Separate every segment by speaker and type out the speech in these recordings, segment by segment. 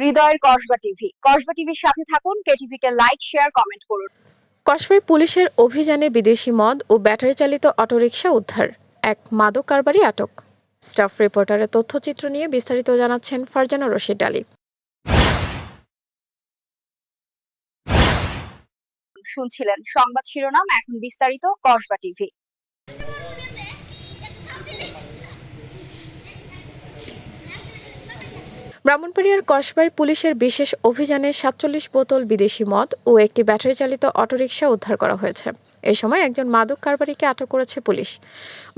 Speaker 1: হৃদয়ের কসবা টিভি। কসবা টিভির সাথে থাকুন কেটিভি কে লাইক শেয়ার কমেন্ট করুন।
Speaker 2: কসবায় পুলিশের অভিযানে বিদেশি মদ ও ব্যাটারি চালিত অটোরিকশা উদ্ধার। এক মাদক কারবারি আটক। স্টাফ রিপোর্টারের তথ্যচিত্র নিয়ে বিস্তারিত জানাচ্ছেন ফারজানা রশিদ আলী।
Speaker 1: শুনছিলেন সংবাদ শিরোনাম এখন বিস্তারিত কসবা টিভি।
Speaker 2: ব্রাহ্মণবাড়িয়ার কসবাই পুলিশের বিশেষ অভিযানে সাতচল্লিশ বোতল বিদেশি মদ ও একটি ব্যাটারি চালিত অটোরিকশা উদ্ধার করা হয়েছে। এ সময় একজন মাদক কারবারিকে আটক করেছে পুলিশ।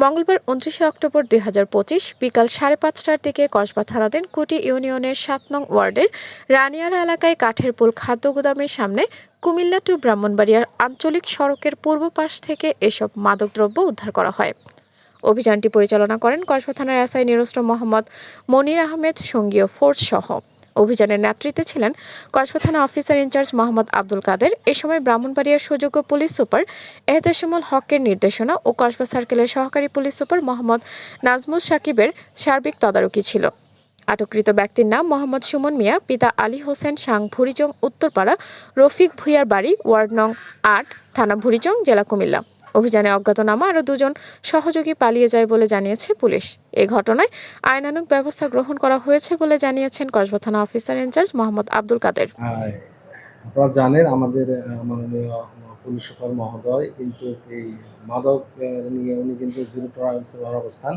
Speaker 2: মঙ্গলবার উনত্রিশে অক্টোবর দুই হাজার পঁচিশ বিকাল সাড়ে পাঁচটার দিকে কসবা থানাধীন কুটি ইউনিয়নের সাত নং ওয়ার্ডের রানিয়ারা এলাকায় কাঠের পুল খাদ্য গুদামের সামনে কুমিল্লা টু ব্রাহ্মণবাড়িয়ার আঞ্চলিক সড়কের পূর্ব পাশ থেকে এসব মাদকদ্রব্য উদ্ধার করা হয়। অভিযানটি পরিচালনা করেন কসবা থানার এসআই নিরস্ত্র মোহাম্মদ মনির আহমেদ, সঙ্গীয় ফোর্স সহ। অভিযানের নেতৃত্বে ছিলেন কসবা থানা officer in charge Mohammad Abdul Kader. এ সময় ব্রাহ্মণবাড়িয়ার সুযোগ্য পুলিশ সুপার এহতেশামুল হকের নির্দেশনা ও কসবা সার্কেলের সহকারী পুলিশ সুপার মোহাম্মদ নাজমুল সাকিবের সার্বিক তদারকি ছিল। আটককৃত ব্যক্তির নাম মোহাম্মদ সুমন মিয়া, পিতা আলী হোসেন সাং ভুরিজং, উত্তরপাড়া, রফিক ভুইয়ার বাড়ি, ওয়ার্ড নং আট, থানা ভুরিজং, জেলা কুমিল্লা। অভিযানে অজ্ঞাতনামা আরও দুজন সহযোগী পালিয়ে যায় বলে জানিয়েছে পুলিশ। এ ঘটনায় আইনানুগ ব্যবস্থা গ্রহণ করা হয়েছে বলে জানিয়েছেন কসবা থানা officer in charge Mohammad Abdul Kader.
Speaker 3: আপনারা জানেন আমাদের মাননীয় পুলিশ সুপার মহোদয় কিন্তু এই মাদক নিয়ে উনি কিন্তু জিরো টলারেন্সের অবস্থান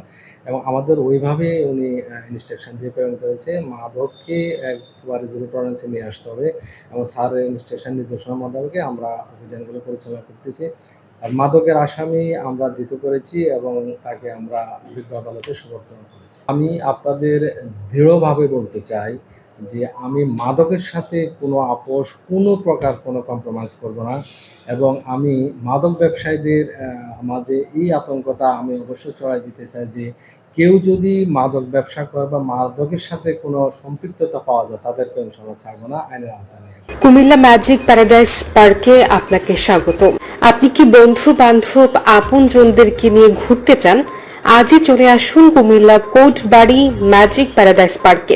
Speaker 3: এবং আমাদের ওইভাবে উনি ইনস্ট্রাকশন দিয়ে প্রেরণ করেছে, মাদককে একবারে জিরো টলারেন্সে নিয়ে আসতে হবে এবং স্যারের ইনস্ট্রাকশন নির্দেশনা মোতাবেকে আমরা অভিযানগুলো পরিচালনা করতেছি। আর মাদকের আসামি আমরা ধৃত করেছি এবং তাকে আমরা বিজ্ঞ আদালতে সমর্থন করেছি। আমি আপনাদের দৃঢ়ভাবে বলতে চাই যে আমি মাদকের সাথে কোনো আপোষ, কোনো প্রকার কোনো কম্প্রোমাইজ করব না এবং আমি মাদক ব্যবসায়ীদের মাঝে এই আতঙ্কটা আমি অবশ্যই চড়াই দিতে চাই যে কেউ যদি মাদক ব্যবসা করে বা মাদকের সাথে কোনো সম্পৃক্ততা পাওয়া যায়, তাদেরকে ইনশাল্লাহ ছাড়বো না, আইনের আওতায় নিয়ে
Speaker 4: কুমিল্লা ম্যাজিক প্যারাডাইস পার্কে আপনাকে স্বাগত আপনি কি বন্ধু বান্ধব আপনজনদেরকে নিয়ে ঘুরতে চান? আজই চলে আসুন Comilla Kotbari magic paradise পার্কে।